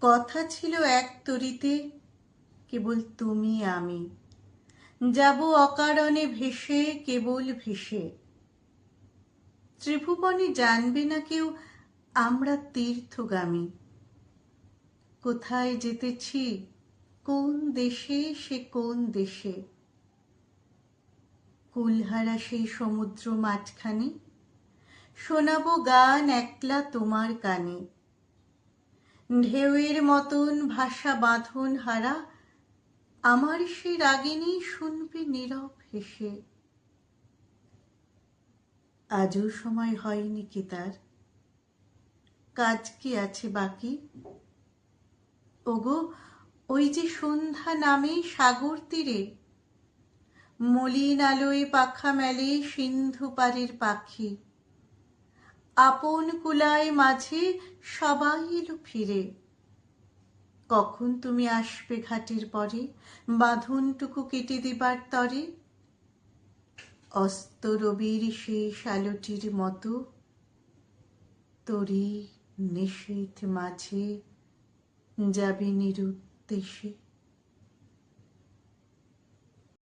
কথা ছিল এক তরিতে, কেবল তুমি আমি। যাব অকারণে ভেসে, কেবল ভেসে। ত্রিভুবনে জানবে না কেউ, আমরা তীর্থগামী। কোথায় যেতেছি? কোন দেশে? সে কোন দেশে? কুলহারা সেই সমুদ্র মাঝখানে। শোনাবো গান একলা তোমার কানে। ঢেউয়ের মতন ভাষা বাঁধন হারা, আমার সে রাগিনী শুনবে নীরব হেসে। আজও সময় হয়নি কি তার? কাজ কি আছে বাকি? ওগো, ওই যে সন্ধ্যা নামে সাগর তীরে, মলিন আলোয় পাখা মেলে সিন্ধু পাড়ের পাখি। আপন কুলায় মাঝে সবাই এলো ফিরে। কখন তুমি আসবে ঘাটের পরে? বাঁধনটুকু কেটে দিবার তরে? অস্ত রবির সেই আলোটির মতো তরি নিষেধ মাঝে যাবে নিরুদ্দেশে।